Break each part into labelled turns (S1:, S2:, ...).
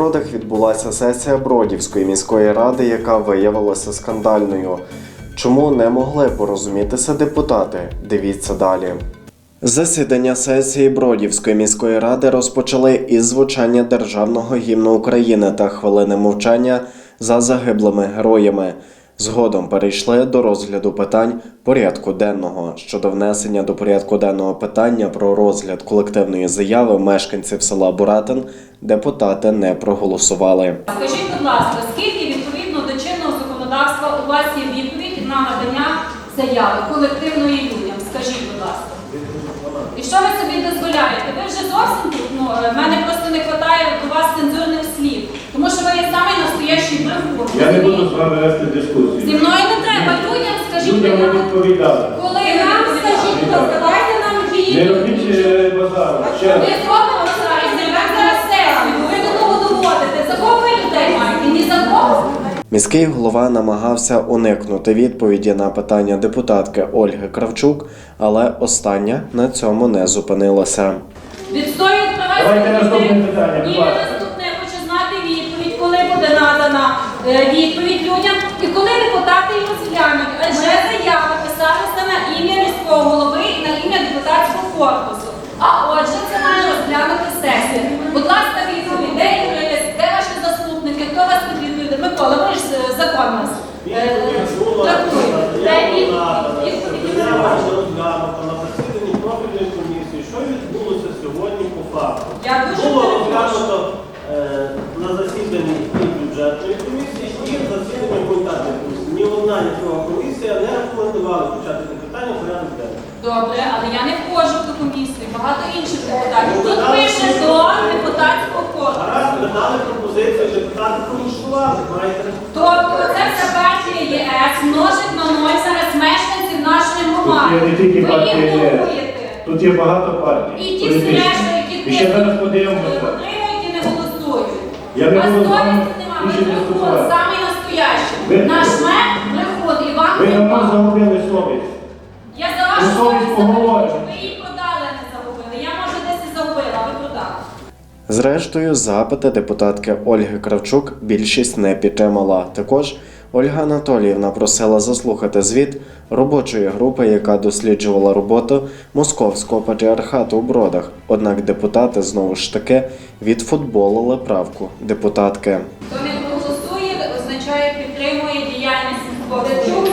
S1: Бродах відбулася сесія Бродівської міської ради, яка виявилася скандальною. Чому не могли порозумітися депутати? Дивіться далі. Засідання сесії Бродівської міської ради розпочали із звучання державного гімну України та хвилини мовчання за загиблими героями. Згодом перейшли до розгляду питань порядку денного щодо внесення до порядку денного питання про розгляд колективної заяви мешканців села Буратин депутати не проголосували.
S2: Скажіть, будь ласка, скільки відповідно до чинного законодавства у вас є відповідь на надання заяви колективної людям? Скажіть, будь ласка. І що ви собі дозволяєте? Ви вже зовсім ну, е, мене просто не вистачає до вас цензурних слів. Тому що ви є самий настоящий брехун.
S3: Я не буду з вами вести
S2: Зі мною не треба. Людям скажіть,
S3: Людям ви відповідали.
S2: коли
S4: Нам скажіть, ласка, давайте нам
S3: Не
S4: відповідь.
S3: робіть е, базару. Ще
S2: ви
S3: раз.
S2: зробимо зараз, не зараз сесію, ви до того доводите. За кого ви людей маєте? Ні за кого?
S1: Міський голова намагався уникнути відповіді на питання депутатки Ольги Кравчук, але остання на цьому не зупинилася.
S2: Відстоюють права
S3: Давайте
S2: своїх
S3: наступне питання, будь
S2: Ні,
S3: ласка.
S2: наступне я хочу знати відповідь, коли буде надана е, відповідь людям і коли депутати її розглянуть. Адже заява писалася на ім'я міського голови і на ім'я депутатського корпусу. А отже, це має розглянути сесія. Будь ласка, відповідь, де юрист, де ваші заступники, хто вас тут відповідає? Микола, ви ж закон нас. трактуєте. Де відповідь? Відповіді ми не бачимо.
S5: розглянуто на засіданні профільної комісії, що відбулося сьогодні по факту.
S2: Я дуже
S5: Було
S2: перепрошую.
S5: розглянуто е, на засіданні і бюджетної комісії, і засіданні гуманітарної комісії. Ні одна, ні друга комісія не рекомендували включати це питання в порядок денний.
S2: Добре, але я не входжу в ту комісію, багато інших депутатів.
S5: Ну,
S2: Тут
S5: додали
S2: пише
S5: всі.
S2: до депутатського корпусу.
S5: Гаразд, ми дали пропозицію, депутати проголосували. Маєте
S2: Тобто це вся партія ЄС множить на ноль зараз мешканців нашої
S3: Тут є не тільки
S2: Ви
S3: партія є.
S2: ігноруєте.
S3: Тут є багато партій.
S2: І ті всі
S3: політичних.
S2: решта, які
S3: І ще зараз подивимося.
S2: отримують і не голосують.
S3: Я не
S2: Вас
S3: буду з вами
S2: нема,
S3: більше
S2: брехун,
S3: дискутувати. Ви-
S2: Наш мер брехун, Іван
S3: Ви давно
S2: Купала.
S3: загубили совість.
S2: Я за вашу
S3: Ви совість.
S2: заберу. Ви її продали, а не загубили. Я може десь і загубила, а ви продали.
S1: Зрештою, запити депутатки Ольги Кравчук більшість не підтримала. Також Ольга Анатоліївна просила заслухати звіт робочої групи, яка досліджувала роботу московського патріархату у бродах. Однак депутати знову ж таки відфутболили правку депутатки.
S2: Хто не проголосує, означає підтримує діяльність Ковальчук.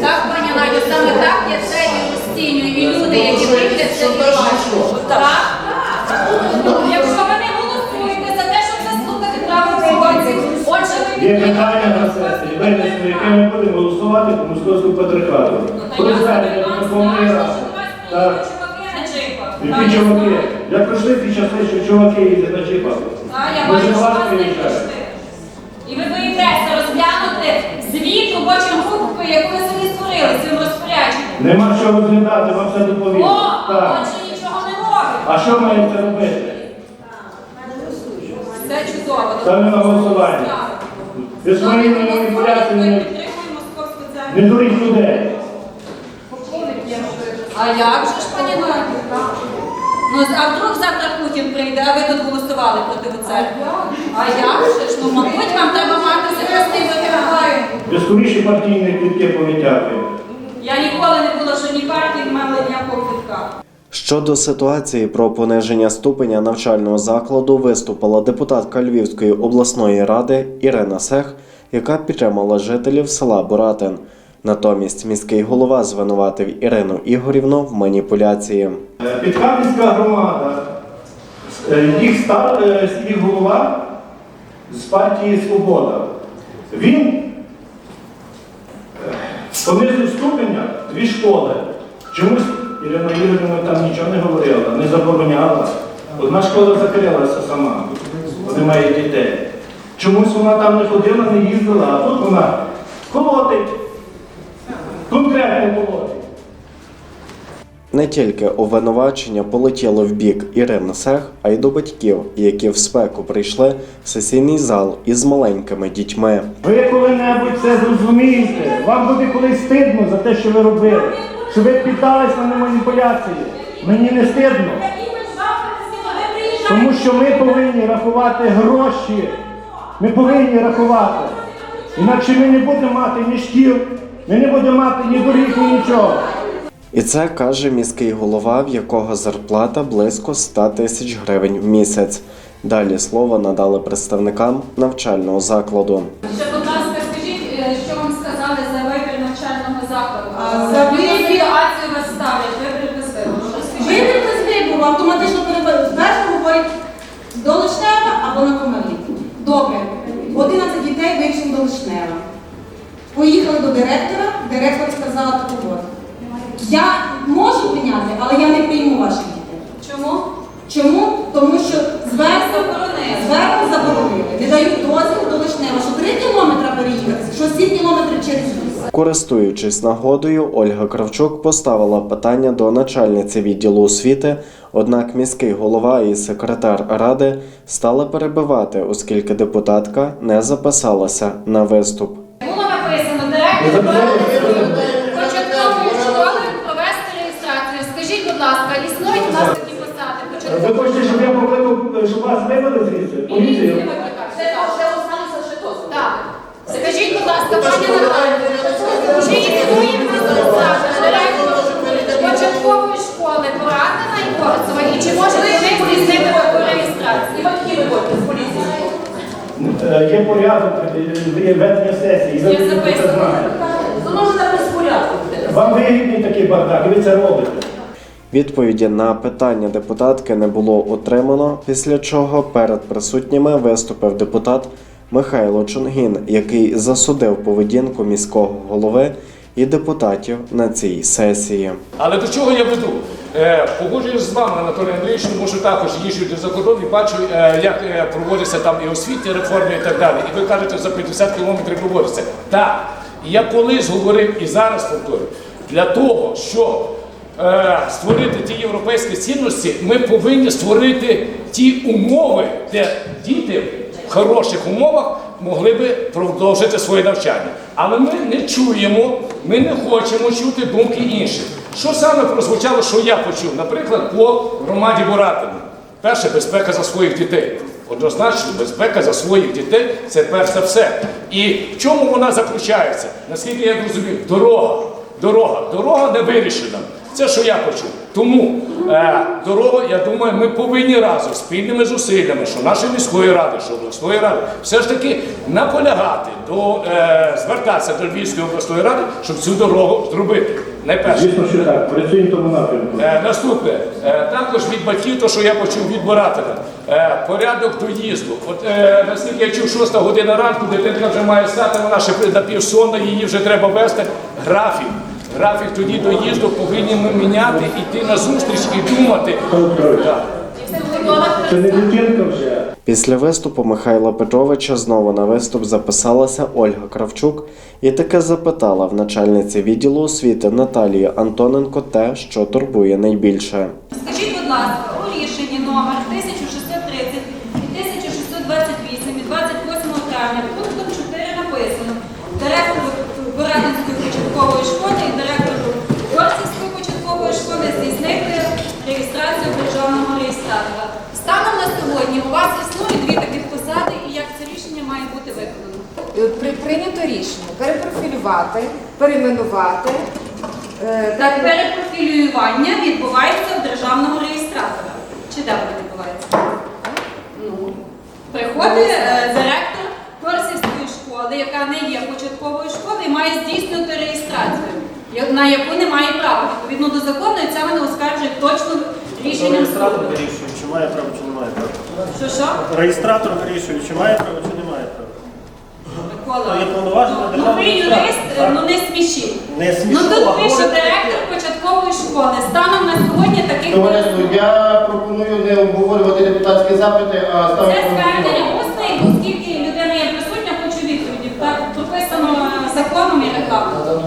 S2: Так, пані Надю, саме так я це і розцінюю. І люди, які прийдуть, це? Якщо ви не голосуєте за те, щоб заслухати право проводці, отже, ви
S3: Є питання на сесії. Винесли, яке ми будемо голосувати по московському патріархату. До Верховної Ради. Так. Які чуваки? Я пройшли ті часи, що чуваки їздять на.
S2: Та, я бачу, що вас не пішли. І ви боїтеся розглянути звіт робочої групи, яку ви собі створили цим розпорядженням.
S3: Нема що розглядати, вам все доповім.
S2: О, отже.
S3: А що маємо це робити?
S2: Це чудово.
S3: Ставлю на голосування. Ви своїми маніпуляціями не дуріть людей.
S2: А як же ж пані Надя? Ну, а вдруг завтра Путін прийде, а ви тут голосували проти церкви? А як же ж? Ну, мабуть, вам треба мати захисний витягаю.
S3: Ви скоріше партійні квітки повитягуєте.
S2: Я ніколи не була жодній партії, не мала ніякого квитка.
S1: Щодо ситуації про пониження ступеня навчального закладу виступила депутатка Львівської обласної ради Ірина Сех, яка підтримала жителів села Боратин. Натомість міський голова звинуватив Ірину Ігорівну в маніпуляції.
S3: Підкам'янська громада, е, їх, стар, е, їх голова з партії Свобода. Він е, понизив ступеня дві школи. Чомусь Ірина Юрівна там нічого не говорила, не забороняла. Одна школа закрилася сама, вони мають дітей. Чомусь вона там не ходила, не їздила, а тут вона колотить. Конкретно колотить.
S1: Не тільки обвинувачення полетіло в бік Ірини Сех, а й до батьків, які в спеку прийшли в сесійний зал із маленькими дітьми.
S3: Ви коли-небудь це зрозумієте. Вам буде колись стидно за те, що ви робили. Що ви піддались на маніпуляції. Мені не стидно. Тому що ми повинні рахувати гроші. Ми повинні рахувати. Інакше ми не будемо мати ні шкіл, ми не будемо мати ні доріг, ні нічого.
S1: І це каже міський голова, в якого зарплата близько 100 тисяч гривень в місяць. Далі слово надали представникам навчального закладу.
S2: Ще, будь ласка, скажіть, е, що вам сказали за вибір навчального закладу?
S4: А, за
S2: Яку
S4: вибір-
S2: ситуацію вас ставлять? Вибору. Розкажіть.
S4: Вибір без вибору автоматично переводить. Зверху говорить до Лишнева або на комарі. Добре. 11 дітей вийшли до Лишнева. Поїхали до директора, директор сказала такого. Я можу прийняти, але я не прийму ваших дітей.
S2: Чому?
S4: Чому? Тому що зверху
S2: заборонили.
S4: Не дають дозвіл до Лишнева, що 3 кілометри переїхати, що 7 кілометрів через ліс.
S1: Користуючись нагодою, Ольга Кравчук поставила питання до начальниці відділу освіти, однак міський голова і секретар ради стали перебивати, оскільки депутатка не записалася на виступ.
S2: Було написано директор початкової школи провести реєстрацію. Скажіть, будь ласка, існують у нас такі посади
S3: Ви хочете, щоб я покликав, щоб вас вивели звідси? Поліцію?
S2: Так. Чи існує початкової школи Порадина і Борцева, і чи може вони здійснити?
S3: Е, Є порядок, е, ведення сесії, ви це знаєте. Вам вигідний такий бардак, і ви це робите.
S1: Відповіді на питання депутатки не було отримано, після чого перед присутніми виступив депутат Михайло Чунгін, який засудив поведінку міського голови і депутатів на цій сесії.
S6: Але до чого я веду? Е, погоджуюсь з вами, Анатолій Андрійович, тому що також їжджу за кордон і бачу, е, як е, проводяться там і освітні реформи і так далі. І ви кажете, за 50 кілометрів проводиться. Так, я колись говорив і зараз повторюю, для того, щоб створити ті європейські цінності, ми повинні створити ті умови, де діти хороших умовах могли би продовжити своє навчання. Але ми не чуємо, ми не хочемо чути думки інших. Що саме прозвучало, що я почув? Наприклад, по громаді Буратини. Перше безпека за своїх дітей. Однозначно, безпека за своїх дітей це перш за все. І в чому вона заключається? Наскільки я розумів, дорога. Дорога. Дорога не вирішена. Це що я почув. Тому е, дорогу, я думаю, ми повинні разом спільними зусиллями, що нашої міської ради, що обласної ради, все ж таки наполягати до е, звертатися до Львівської обласної ради, щоб цю дорогу зробити. Найперше.
S3: Звісно, що так, працюємо тому напрямку.
S6: Е, наступне, е, також від батьків, то що я почув від Боратина, е, порядок доїзду. От е, наскільки я чув, 6 година ранку, дитинка вже має стати, вона ще напівсонна, її вже треба вести. Графік. Графік тоді доїзду повинні ми міняти, йти на зустріч і думати.
S3: Це не дитинка вже.
S1: Після виступу Михайла Петровича знову на виступ записалася Ольга Кравчук і таки запитала в начальниці відділу освіти Наталії Антоненко те, що турбує найбільше.
S2: Скажіть, будь ласка, у рішенні номер 1630 і 1628 від 28 травня пунктом 4 написано директору Борадинської початкової школи і директору Горцівської початкової школи здійснити реєстрацію державного реєстратора. Станом на сьогодні у вас існує дві таких посади, і як це рішення має бути виконано?
S7: Е, При, прийнято рішення перепрофілювати, перейменувати. е,
S2: Так, перепрофілювання відбувається у державного реєстратора. Чи де воно відбувається? Ну, приходить е, директор Корсівської школи, яка не є початковою школою, і має здійснювати реєстрацію, на яку не має права. Відповідно до закону, і це вони оскаржують точно рішенням
S5: Реєстратор вирішує, чи має право, чи не має права.
S2: Що що?
S5: Реєстратор вирішує, чи має право, чи не має.
S2: Микола?
S5: То є повноваження
S2: Ну,
S5: державного
S2: ви юрист,
S5: реєстратора,
S2: ну не смішіть.
S5: Не
S2: Ну
S5: смішно,
S2: тут
S5: а
S2: пише
S5: говорите
S2: директор
S5: таке.
S2: початкової школи. Станом на сьогодні таких
S8: Товариство, я пропоную не обговорювати депутатські запити, а
S2: Це
S8: ставити на
S2: звернення
S8: голосування.
S2: усне, оскільки людина є присутня, хочу відповіді. Так прописано е, законом і регламентом.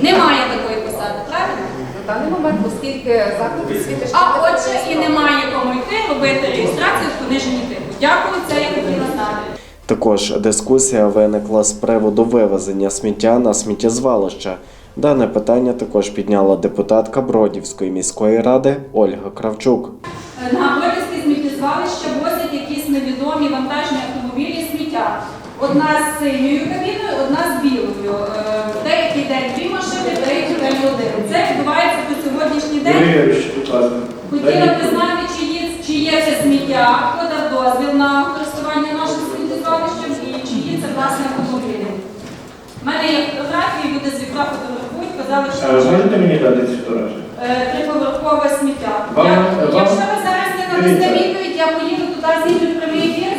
S2: Немає такої посади, правильно?
S7: На даний момент, оскільки заклад освіти
S2: А отже, і немає кому йти робити реєстрацію в пониженні типу. Дякую, це я хотіла знати.
S1: Також дискусія виникла з приводу вивезення сміття на сміттєзвалище. Дане питання також підняла депутатка Бродівської міської ради Ольга Кравчук.
S2: На Бродівське сміттєзвалище возять якісь невідомі вантажні автомобілі сміття. Одна з синьою кабіною, одна з білою. Е, Деякий день дві машини, деякий день один. Це відбувається по сьогоднішній день. Хотіла б знати, чи є, чи є це сміття, дозвіл на користування нашим сміттєзвалищем і чи є це власне автомобілі. У мене є фотографії, люди з вікна фотографують, казали, що
S3: Е, Можете мені дати ці фотографії?
S2: е, триповерхове сміття.
S3: Вам-
S2: Я-
S3: вам-
S2: Якщо ви зараз не
S3: Дивіться.
S2: відповідь, я поїду туди знімлю прямий ефір,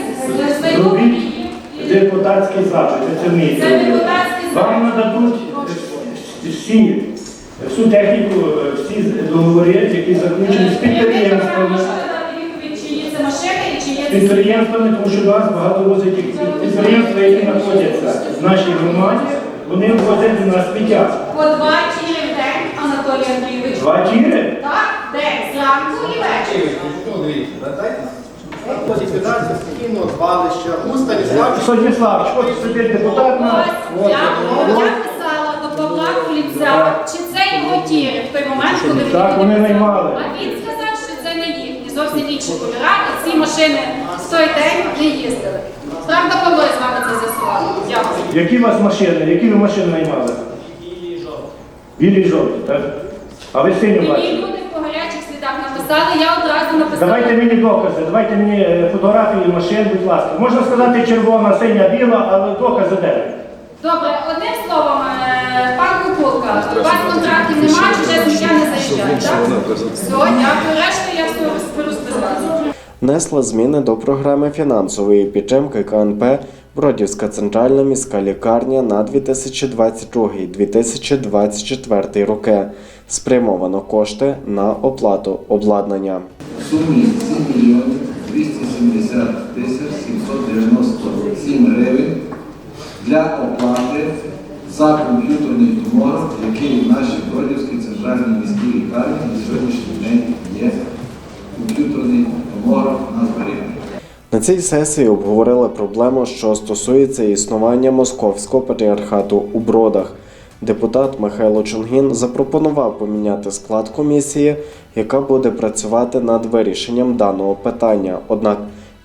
S2: знайду
S3: Зробіть
S2: її. і-
S3: депутатський запит, це вмієте.
S2: Це депутатський
S3: Вам
S2: запит.
S3: нададуть е, всі, всю техніку, е, всі договори, які заключені з
S2: Е, Я
S3: підприємствами.
S2: можу дати відповідь, чи є це машини і чи є
S3: З
S2: це
S3: підприємствами, тому що вас багато возять підприємства, які знаходяться в нашій громаді, вони возять на сміття.
S2: по два тіри в день, Анатолій Андрійович.
S3: Два тіри?
S2: Так, день, зранку і ввечері.
S8: Ліквідація стихійного звалища, у
S3: собі депутат на...
S2: Ось, я, я писала до Павла Куліця, чи це його тіри в той момент, коли він
S3: Так, вони наймали.
S2: А він сказав, що це не їхні, зовсім інші кольора, і ці машини в той день не їздили. Правда, Павло з вами це з'ясував. Дякую.
S3: Які у вас машини? Які ви машини наймали? Білі і жовті, так? А ви синю
S2: Мені
S3: бачите?
S2: люди по гарячих слідах написали, я одразу написала.
S3: Давайте мені докази, давайте мені е, фотографії машин, будь ласка. Можна сказати червона, синя, біла, але докази де?
S2: Добре, одним словом, е, пан Кукулка, у вас контрактів немає, вже сміття не заїжджає, так? Все, дякую. Решта я все розберусь без вас.
S1: Внесла зміни до програми фінансової підтримки КНП Бродівська центральна міська лікарня на 2022-2024 роки. Спрямовано кошти на оплату обладнання.
S9: в сумі 7 мільйонів 270 тисяч 797 гривень для оплати за комп'ютерний томограф, який в нашій Бродівській центральній міській лікарні на сьогоднішній день є комп'ютерний томограф на зберігання.
S1: На цій сесії обговорили проблему, що стосується існування московського патріархату у бродах. Депутат Михайло Чунгін запропонував поміняти склад комісії, яка буде працювати над вирішенням даного питання. Однак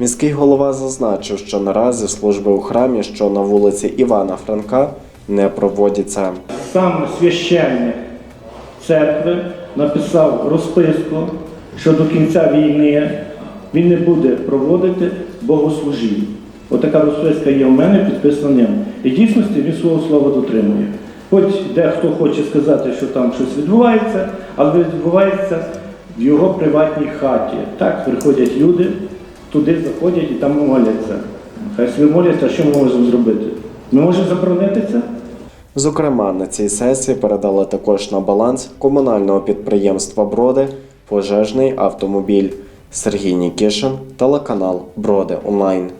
S1: міський голова зазначив, що наразі служби у храмі, що на вулиці Івана Франка, не проводяться.
S3: Сам священник церкви написав розписку, що до кінця війни він не буде проводити богослужінь. Отака розписка є в мене, підписана ним. І дійсності він свого слова дотримує. Хоч дехто хоче сказати, що там щось відбувається, але відбувається в його приватній хаті. Так приходять люди, туди заходять і там моляться. Хай собі моляться, що ми можемо зробити? Ми можемо заборонити це?
S1: Зокрема, на цій сесії передали також на баланс комунального підприємства Броди пожежний автомобіль. Сергій Нікішин, телеканал Броди Онлайн.